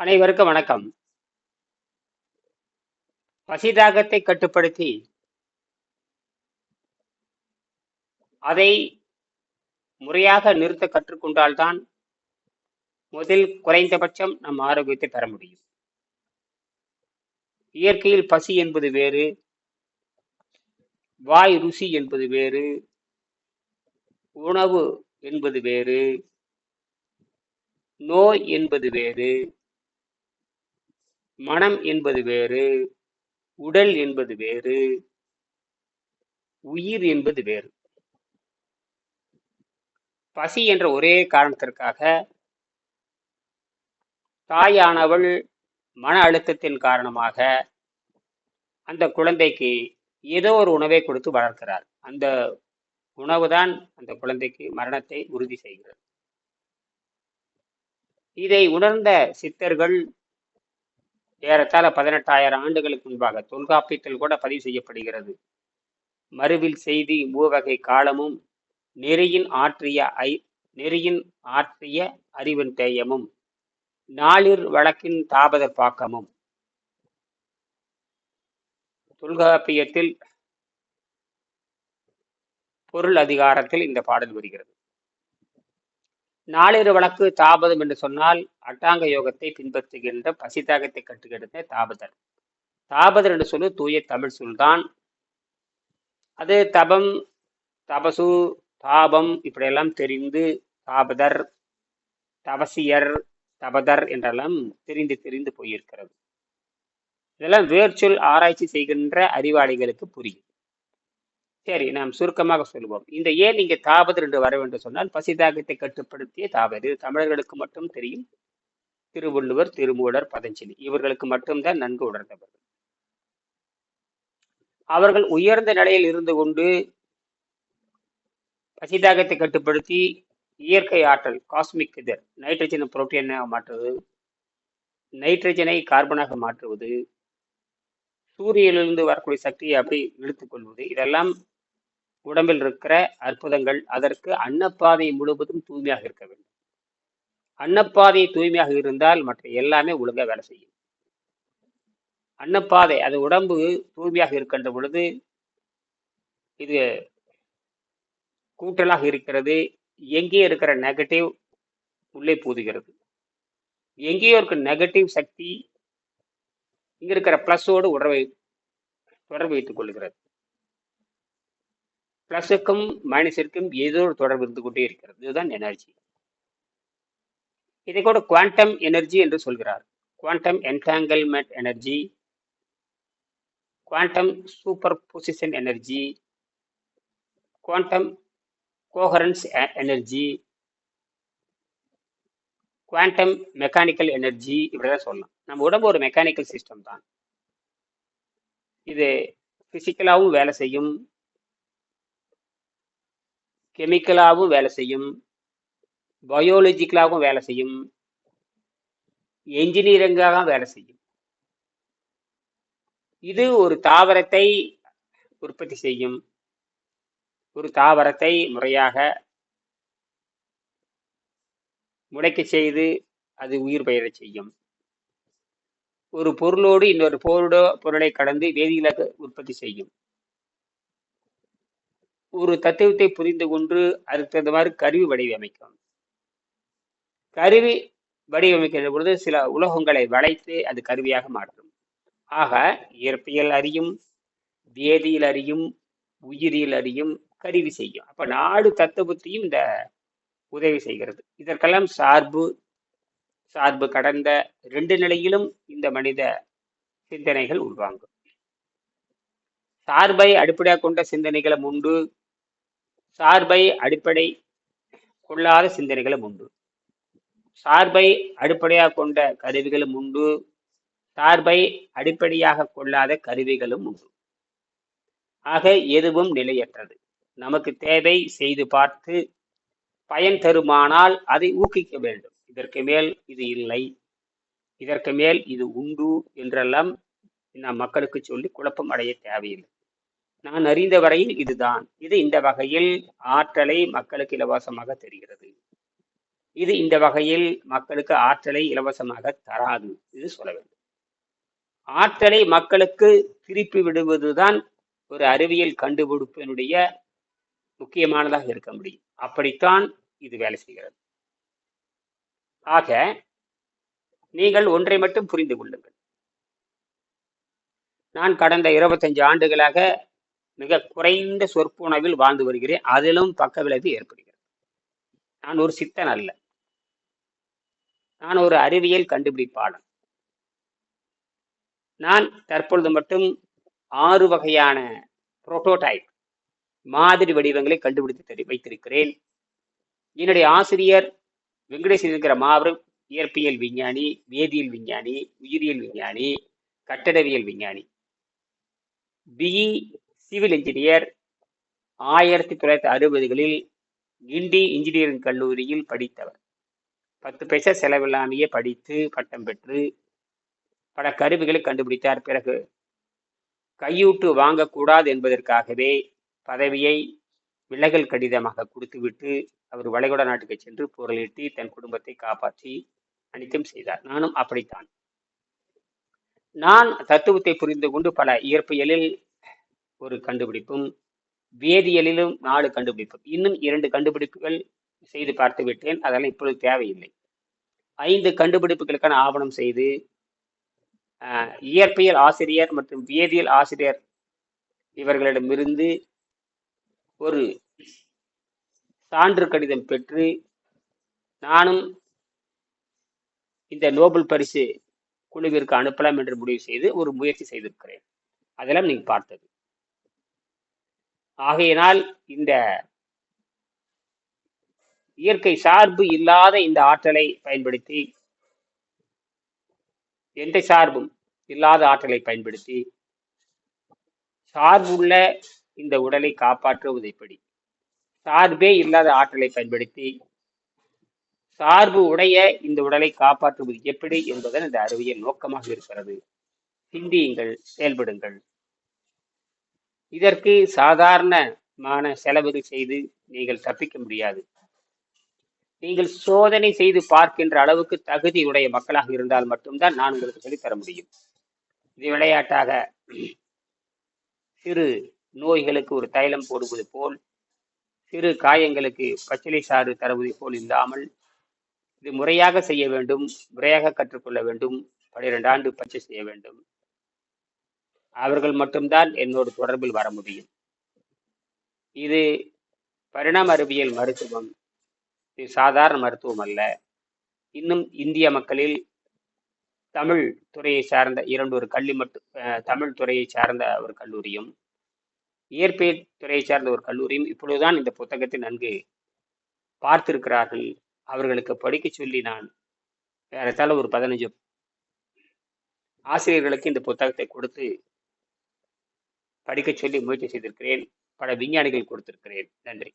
அனைவருக்கும் வணக்கம். பசிதாகத்தை கட்டுப்படுத்தி அதை முறையாக நிறுத்த கற்றுக்கொண்டால்தான் முதல் குறைந்தபட்சம் நம் ஆரோக்கியத்தை பெற முடியும். இயற்கையில் பசி என்பது வேறு வாய் ருசி என்பது வேறு உணவு என்பது வேறு நோய் என்பது வேறு மனம் என்பது வேறு உடல் என்பது வேறு உயிர் என்பது வேறு. பசி என்ற ஒரே காரணத்திற்காக தாயானவள் மன அழுத்தத்தின் காரணமாக அந்த குழந்தைக்கு ஏதோ ஒரு உணவை கொடுத்து வளர்க்கிறார் அந்த உணவுதான் அந்த குழந்தைக்கு மரணத்தை உறுதி செய்கிறது. இதை உணர்ந்த சித்தர்கள் ஏறத்தாழ பதினெட்டாயிரம் ஆண்டுகளுக்கு முன்பாக தொல்காப்பியத்தில் கூட பதிவு செய்யப்படுகிறது. மறுவில் செய்தி மூவகை காலமும் நெறியின் ஆற்றிய ஐ நெறியின் ஆற்றிய அறிவின் தேயமும் நாளிர் வழக்கின் தாபதர் பாக்கமும். தொல்காப்பியத்தில் பொருள் அதிகாரத்தில் இந்த பாடல் வருகிறது. நாளிரு வழக்கு தாபதம் என்று சொன்னால் அட்டாங்க யோகத்தை பின்பற்றுகின்ற பசிதாகத்தை கட்டுகின்ற தாபதர் தாபதர் என்று சொல்லு தூய தமிழ் சொல்தான். அது தபம் தபசு தாபம் இப்படியெல்லாம் தெரிந்து தாபதர் தபசியர் தபதர் என்றெல்லாம் தெரிந்து தெரிந்து போயிருக்கிறது. இதெல்லாம் வேர்ச்சொல் ஆராய்ச்சி செய்கின்ற அறிவாளிகளுக்கு புரியும். சரி நாம் சுருக்கமாக சொல்லுவோம். இந்த ஏன் இங்கே தாபதர் என்று வர வேண்டும் சொன்னால் பசிதாகத்தை கட்டுப்படுத்திய தாபர் இது தமிழர்களுக்கு மட்டும் தெரியும். திருவள்ளுவர் திருமூடர் பதஞ்சலி இவர்களுக்கு மட்டும்தான் நன்கு உணர்ந்தவர்கள் அவர்கள் உயர்ந்த நிலையில் இருந்து கொண்டு பசிதாகத்தை கட்டுப்படுத்தி இயற்கை ஆற்றல் காஸ்மிக் இதர் நைட்ரஜனை புரோட்டீனாக மாற்றுவது நைட்ரஜனை கார்பனாக மாற்றுவது சூரியனிலிருந்து வரக்கூடிய சக்தியை அப்படி இழுத்துக்கொள்வது இதெல்லாம் உடம்பில் இருக்கிற அற்புதங்கள் அதற்கு அன்னப்பாதை முழுவதும் தூய்மையாக இருக்க வேண்டும். அன்னப்பாதை தூய்மையாக இருந்தால் மற்ற எல்லாமே ஒழுங்காக வேலை செய்யும். அன்னப்பாதை அது உடம்பு தூய்மையாக இருக்கின்ற பொழுது இது கூட்டலாக இருக்கிறது. எங்கே இருக்கிற நெகட்டிவ் உள்ளே பூதுகிறது. எங்கேயோ இருக்கிற நெகட்டிவ் சக்தி இங்கே இருக்கிற பிளஸோடு உறவை தொடர்பு வைத்துக் கொள்கிறது. ப்ளஸுக்கும் மைனஸிற்கும் ஏதோ ஒரு தொடர்பு இருந்து கொண்டே இருக்கிறது. இதுதான் எனர்ஜி இதை கூட குவாண்டம் எனர்ஜி என்று சொல்கிறார். Quantum entanglement energy quantum superposition energy quantum coherence energy quantum mechanical energy இப்படிதான் சொல்லலாம். நம்ம உடம்பு ஒரு மெக்கானிக்கல் சிஸ்டம் தான். இது ஃபிசிக்கலாகவும் வேலை செய்யும். கெமிக்கலாகவும் வேலை செய்யும். பயோலஜிக்கலாகவும் வேலை செய்யும். என்ஜினியரிங்காக வேலை செய்யும். இது ஒரு தாவரத்தை உற்பத்தி செய்யும். ஒரு தாவரத்தை முறையாக முளைக்க செய்து அது உயிர் பெயரச் செய்யும். ஒரு பொருளோடு இன்னொரு பொருளோ பொருளை கடந்து வேதியியலாக உற்பத்தி செய்யும். ஒரு தத்துவத்தை புரிந்து கொண்டு அதுக்கு கருவி வடிவமைக்கும். கருவி வடிவமைக்கின்ற பொழுது சில உலோகங்களை வளைத்து அது கருவியாக மாற்றும். ஆக இயற்பியல் அறியும் வேதியியல் அறியும் உயிரியல் அறியும் கருவி செய்யும். அப்ப நாடு தத்துவத்தையும் இந்த உதவி செய்கிறது. இதற்கெல்லாம் சார்பு சார்பு கடந்த ரெண்டு நிலையிலும் இந்த மனித சிந்தனைகள் உள்வாங்கும். சார்பை அடிப்படையாக கொண்ட சிந்தனைகளும் உண்டு. சார்பை அடிப்படை கொள்ளாத சிந்தனைகளும் உண்டு. சார்பை அடிப்படையாக கொண்ட கருவிகளும் உண்டு. சார்பை அடிப்படையாக கொள்ளாத கருவிகளும் உண்டு. ஆக எதுவும் நிலையற்றது. நமக்கு தேவை செய்து பார்த்து பயன் தருமானால் அதை ஊக்குவிக்க வேண்டும். இதற்கு மேல் இது இல்லை. இதற்கு மேல் இது உண்டு என்றெல்லாம் நாம் மக்களுக்கு சொல்லி குழப்பம் அடைய தேவையில்லை. நான் அறிந்த வரையில் இதுதான். இது இந்த வகையில் ஆற்றலை மக்களுக்கு இலவசமாக தெரிகிறது. இது இந்த வகையில் மக்களுக்கு ஆற்றலை இலவசமாக தராது இது சொல்ல வேண்டும். ஆற்றலை மக்களுக்கு திருப்பி விடுவதுதான் ஒரு அறிவியல் கண்டுபிடிப்பினுடைய முக்கியமானதாக இருக்க முடியும். அப்படித்தான் இது வேலை செய்கிறது. ஆக நீங்கள் ஒன்றை மட்டும் புரிந்து கொள்ளுங்கள். நான் கடந்த இருபத்தஞ்சு ஆண்டுகளாக மிக குறைந்த சொற்புணவில் வாழ்ந்து வருகிறேன். அதிலும் பக்க விளைவு ஏற்படுகிறது. நான் ஒரு சித்தன் அல்ல. நான் ஒரு அறிவியல் கண்டுபிடிப்பாளன். நான் தற்பொழுது மட்டும் ஆறு வகையான புரோட்டோடைப் மாதிரி வடிவங்களை கண்டுபிடித்து தெரி வைத்திருக்கிறேன். என்னுடைய ஆசிரியர் வெங்கடேஷ் இருக்கிற மாபெரும் இயற்பியல் விஞ்ஞானி வேதியியல் விஞ்ஞானி உயிரியல் விஞ்ஞானி கட்டடவியல் விஞ்ஞானி. பிஇ சிவில் இன்ஜினியர் ஆயிரத்தி தொள்ளாயிரத்தி அறுபதுகளில் கிண்டி இன்ஜினியரிங் கல்லூரியில் படித்தவர். பத்து பைசா செலவில்லாமையே படித்து பட்டம் பெற்று பல கருவிகளை கண்டுபிடித்தார். பிறகு கையூட்டு வாங்கக்கூடாது என்பதற்காகவே பதவியை விலகல் கடிதமாக கொடுத்துவிட்டு அவர் வளைகுடா நாட்டுக்கு சென்று பொருளீட்டி தன் குடும்பத்தை காப்பாற்றி அனைத்தும் செய்தார். நானும் அப்படித்தான். நான் தத்துவத்தை புரிந்து கொண்டு பல இயற்பியலில் ஒரு கண்டுபிடிப்பும் வேதியியலிலும் நாலு கண்டுபிடிப்பும். இன்னும் இரண்டு கண்டுபிடிப்புகள் செய்து பார்த்து விட்டேன் அதெல்லாம் இப்பொழுது தேவையில்லை. ஐந்து கண்டுபிடிப்புகளுக்கான ஆவணம் செய்து இயற்பியல் ஆசிரியர் மற்றும் வேதியியல் ஆசிரியர் இவர்களிடமிருந்து ஒரு சான்று கடிதம் பெற்று நானும் இந்த நோபல் பரிசு குழுவிற்கு அனுப்பலாம் என்று முடிவு செய்து ஒரு முயற்சி செய்திருக்கிறேன். அதெல்லாம் நீங்கள் பார்த்தது. ஆகையினால் இந்த இயற்கை சார்பு இல்லாத இந்த ஆற்றலை பயன்படுத்தி எந்த சார்பும் இல்லாத ஆற்றலை பயன்படுத்தி சார்புள்ள இந்த உடலை காப்பாற்றுவது எப்படி? சார்பே இல்லாத ஆற்றலை பயன்படுத்தி சார்பு உடைய இந்த உடலை காப்பாற்றுவது எப்படி என்பதன் இந்த அறிவியல் நோக்கமாக இருக்கிறது. சிந்தியுங்கள் செயல்படுங்கள். இதற்கு சாதாரணமான செலவுகள் செய்து நீங்கள் தப்பிக்க முடியாது. நீங்கள் சோதனை செய்து பார்க்கின்ற அளவுக்கு தகுதியுடைய மக்களாக இருந்தால் மட்டும்தான் நான் உங்களுக்கு சொல்லித் தர முடியும். இது விளையாட்டாக சிறு நோய்களுக்கு ஒரு தைலம் போடுவது போல் சிறு காயங்களுக்கு பச்சிலை சாறு தருவது போல் இல்லாமல் இது முறையாக செய்ய வேண்டும் முறையாக கற்றுக்கொள்ள வேண்டும் பனிரெண்டு ஆண்டு பச்சை செய்ய வேண்டும். அவர்கள் மட்டும்தான் என்னோடு தொடர்பில் வர முடியும். இது பரிணாம அறிவியல் மருத்துவம். இது சாதாரண மருத்துவம் அல்ல. இன்னும் இந்திய மக்களில் தமிழ் துறையை சார்ந்த இரண்டு ஒரு கல்வி மட்டும் தமிழ் துறையை சார்ந்த ஒரு கல்லூரியும் இயற்பியல் துறையை சார்ந்த ஒரு கல்லூரியும் இப்பொழுதுதான் இந்த புத்தகத்தை நன்கு பார்த்திருக்கிறார்கள். அவர்களுக்கு படிக்க சொல்லி நான் ஏறத்தாழ ஒரு பதினஞ்சு ஆசிரியர்களுக்கு இந்த புத்தகத்தை கொடுத்து படிக்க சொல்லி முயற்சி செய்திருக்கிறேன். பல விஞ்ஞானிகள் கொடுத்திருக்கிறேன். நன்றி.